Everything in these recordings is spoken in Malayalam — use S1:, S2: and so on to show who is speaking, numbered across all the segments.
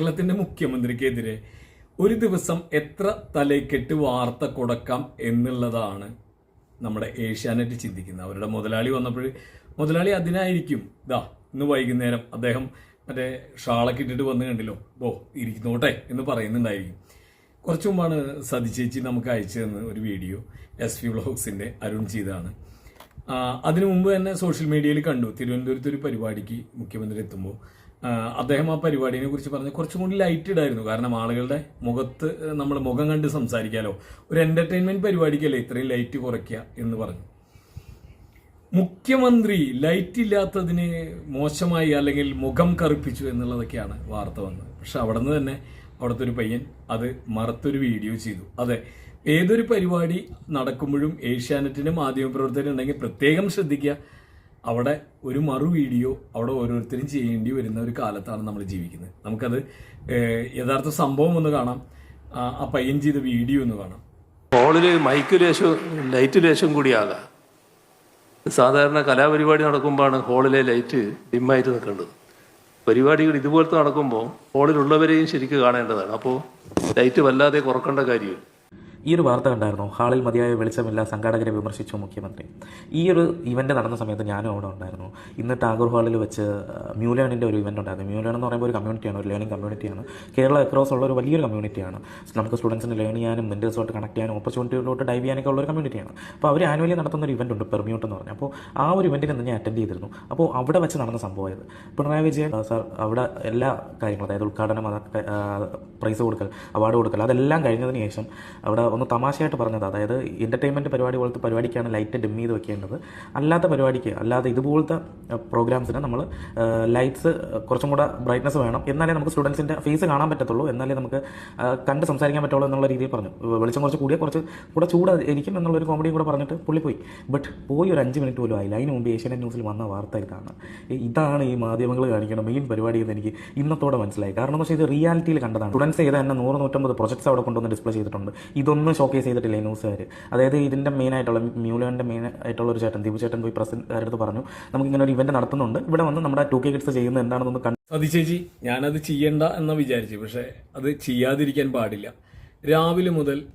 S1: കേരളത്തിന്റെ മുഖ്യമന്ത്രിക്കെതിരെ ഒരു ദിവസം എത്ര തലയ്ക്കെട്ട് വാർത്ത കൊടുക്കാം എന്നുള്ളതാണ് നമ്മുടെ ഏഷ്യാനെറ്റ് ചിന്തിക്കുന്നത്. അവരുടെ മുതലാളി വന്നപ്പോൾ മുതലാളി അതിനായിരിക്കും. ഇതാ ഇന്ന് വൈകുന്നേരം അദ്ദേഹം മറ്റേ ഷാളൊക്കെ ഇട്ടിട്ട് വന്നു കണ്ടില്ലോ. ഓ ഇരിക്കുന്നോട്ടെ എന്ന് പറയുന്നുണ്ടായിരിക്കും. കുറച്ച് മുമ്പാണ് സതി നമുക്ക് അയച്ചു തന്ന ഒരു വീഡിയോ എസ് വി വ്ലോഗ്സിന്റെ അരുൺ ചെയ്താണ് അതിനു മുമ്പ് തന്നെ സോഷ്യൽ മീഡിയയിൽ കണ്ടു. തിരുവനന്തപുരത്ത് ഒരു പരിപാടിക്ക് മുഖ്യമന്ത്രി എത്തുമ്പോൾ അദ്ദേഹം ആ പരിപാടിനെ കുറിച്ച് പറഞ്ഞ് കുറച്ചും കൂടി ലൈറ്റ് ഇടായിരുന്നു. കാരണം ആളുകളുടെ മുഖത്ത് നമ്മൾ മുഖം കണ്ട് സംസാരിക്കാലോ. ഒരു എന്റർടൈൻമെന്റ് പരിപാടിക്കല്ലേ ഇത്രയും ലൈറ്റ് കുറയ്ക്കുക എന്ന് പറഞ്ഞു. മുഖ്യമന്ത്രി ലൈറ്റ് ഇല്ലാത്തതിന് മോശമായി അല്ലെങ്കിൽ മുഖം കറുപ്പിച്ചു എന്നുള്ളതൊക്കെയാണ് വാർത്ത വന്നത്. പക്ഷെ അവിടെ നിന്ന് തന്നെ അവിടുത്തെ ഒരു പയ്യൻ അത് മറത്തൊരു വീഡിയോ ചെയ്തു. അതെ ഏതൊരു പരിപാടി നടക്കുമ്പോഴും ഏഷ്യാനെറ്റിന്റെ മാധ്യമപ്രവർത്തകരുണ്ടെങ്കിൽ പ്രത്യേകം ശ്രദ്ധിക്കുക. അവിടെ ഒരു മറു വീഡിയോ അവിടെ ഓരോരുത്തരും ചെയ്യേണ്ടി വരുന്ന ഒരു കാലത്താണ് നമ്മൾ ജീവിക്കുന്നത്. നമുക്കത് യഥാർത്ഥ സംഭവം ഒന്ന് കാണാം. ആ പയ്യൻ ചെയ്ത വീഡിയോ ഒന്ന് കാണാം.
S2: ഹോളിൽ മൈക്ക് ലേശം ലൈറ്റ് ലേശം കൂടിയാകാം സാധാരണ കലാപരിപാടി നടക്കുമ്പോഴാണ് ഹോളിലെ ലൈറ്റ് ഡിമ്മായിട്ട് നിൽക്കേണ്ടത്. പരിപാടികൾ ഇതുപോലത്തെ നടക്കുമ്പോൾ ഹോളിലുള്ളവരെയും ശരിക്കും കാണേണ്ടതാണ്. അപ്പോൾ ലൈറ്റ് വല്ലാതെ കുറക്കേണ്ട കാര്യമില്ല.
S3: ഈ ഒരു വാർത്ത കണ്ടായിരുന്നു? ഹാളിൽ മതിയായ വെളിച്ചമില്ല സംഘാടകരെ വിമർശിച്ചു മുഖ്യമന്ത്രി. ഈ ഒരു ഇവന്റ് നടന്ന സമയത്ത് ഞാനും അവിടെ ഉണ്ടായിരുന്നു. ഇന്ന് ടാഗോർ ഹാളിൽ വെച്ച് മ്യൂലേണിന്റെ ഒരു ഇവന്റ് ഉണ്ടായിരുന്നു. മ്യൂലേൺ എന്ന് പറയുമ്പോൾ ഒരു കമ്മ്യൂണിറ്റിയാണ് ഒരു ലേണിംഗ് കമ്മ്യൂണിറ്റിയാണ് കേരള അക്രോസ് ഉള്ള ഒരു വലിയൊരു കമ്മ്യൂണിറ്റിയാണ് നമുക്ക് സ്റ്റുഡൻസിന് ലേൺ ചെയ്യാനും മെന്റൽസോട്ട് കണക്ട് ചെയ്യാനും ഓപ്പർച്യൂണിറ്റിയിലോട്ട് ഡൈവ് ചെയ്യാനൊക്കെ ഉള്ള ഒരു കമ്മ്യൂണിറ്റിയാണ് അപ്പോൾ അവർ ആനുവലി നടത്തുന്ന ഒരു ഇവന്റ് ഉണ്ട് പെർമ്യൂട്ട് എന്ന് പറഞ്ഞു. അപ്പോൾ ആ ഒരു ഇവന്റിന് ഞാൻ അറ്റൻഡ് ചെയ്തിരുന്നു. അപ്പോൾ അവിടെ വെച്ച് നടന്ന സംഭവമായത് പിണറായി വിജയൻ സാർ അവിടെ എല്ലാ കാര്യങ്ങളും അതായത് ഉദ്ഘാടനം പ്രൈസ് കൊടുക്കൽ അവാർഡ് കൊടുക്കൽ അതെല്ലാം കഴിഞ്ഞതിന് ശേഷം അവിടെ ഒന്ന് തമാശയായിട്ട് പറഞ്ഞത്. അതായത് എന്റർടൈൻമെന്റ് പരിപാടി പോലത്തെ പരിപാടിക്കാണ് ലൈറ്റ് ഡിം ചെയ്ത് വെക്കേണ്ടത്. അല്ലാത്ത പരിപാടിക്ക് അല്ലാതെ ഇതുപോലത്തെ പ്രോഗ്രാംസിന് നമ്മൾ ലൈറ്റ്സ് കുറച്ചും കൂടെ ബ്രൈറ്റ്നസ് വേണം. എന്നാലേ നമുക്ക് സ്റ്റുഡൻസിന്റെ ഫേസ് കാണാൻ പറ്റത്തുള്ളൂ. എന്നാലേ നമുക്ക് കണ്ട് സംസാരിക്കാൻ പറ്റുള്ളൂ എന്നുള്ള രീതിയിൽ പറഞ്ഞു. വെളിച്ചം കുറച്ച് കൂടിയ കുറച്ച് കൂടെ ചൂട് ഇരിക്കും എന്നുള്ളൊരു കോമഡിയും കൂടെ പറഞ്ഞിട്ട് പുള്ളി പോയി. ബട്ട് പോയി ഒരു അഞ്ച് മിനിറ്റ് പോലും ആയില്ല. അതിന് മുമ്പ് ഏഷ്യാനെറ്റ് ന്യൂസിൽ വന്ന വാർത്ത ഇതാണ്. ഇതാണ് ഈ മാധ്യമങ്ങൾ കാണിക്കുന്ന മെയിൻ പരിപാടി എന്ന് എനിക്ക് ഇന്നത്തോടെ മനസ്സിലായി. കാരണം എന്ന് വെച്ചാൽ ഇത് റിയാലിറ്റിയിൽ കണ്ടതാണ്. സ്റ്റുഡൻസ് ചെയ്ത തന്നെ നൂറ് നൂറ്റമ്പത് പ്രൊജക്ട്സ് അവിടെ കൊണ്ടുവന്ന് ഡിസ്പ്ലേ ചെയ്തിട്ടുണ്ട്. ഇതൊന്നും ഷോക്കേസ് ചെയ്തിട്ടില്ല ഈ ന്യൂസുകാർ അതായത് ഇതിന്റെ മെയിൻ ആയിട്ടുള്ള മ്യൂലാന്റെ മെയിൻ ആയിട്ടുള്ള ഒരു ചേട്ടൻ ദീപു ചേട്ടൻ പോയി പ്രസിഡന്റ് പറഞ്ഞു നമുക്ക് ഇങ്ങനെ ഒരു ഇവന്റ് നടത്തുന്നുണ്ട്. ഇവിടെ വന്ന് നമ്മുടെ ടു കെ കിഡ്സ് ചെയ്യുന്നത് എന്താണെന്നൊന്ന് കണ്ടു
S1: അത് ചേച്ചി ഞാനത് ചെയ്യണ്ട എന്ന് വിചാരിച്ചു. പക്ഷേ അത് ചെയ്യാതിരിക്കാൻ പാടില്ല. രാവിലെ മുതൽ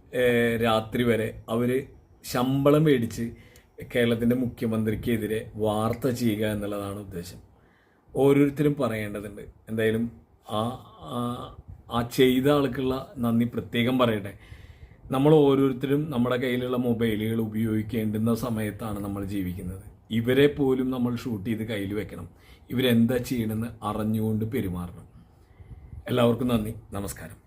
S1: രാത്രി വരെ അവർ ശമ്പളം മേടിച്ച് കേരളത്തിന്റെ മുഖ്യമന്ത്രിക്കെതിരെ വാർത്ത ചെയ്യുക എന്നുള്ളതാണ് ഉദ്ദേശം. ഓരോരുത്തരും പറയേണ്ടതുണ്ട്. എന്തായാലും ആ- ആ ചെയ്ത ആൾക്കുള്ള നന്ദി പ്രത്യേകം പറയട്ടെ. നമ്മൾ ഓരോരുത്തരും നമ്മുടെ കയ്യിലുള്ള മൊബൈലുകൾ ഉപയോഗിക്കേണ്ടുന്ന സമയത്താണ് നമ്മൾ ജീവിക്കുന്നത്. ഇവരെ പോലും നമ്മൾ ഷൂട്ട് ചെയ്ത് കയ്യിൽ വെക്കണം. ഇവരെന്താ ചെയ്യണമെന്ന് അറിഞ്ഞുകൊണ്ട് പെരുമാറണം. എല്ലാവർക്കും നന്ദി. നമസ്കാരം.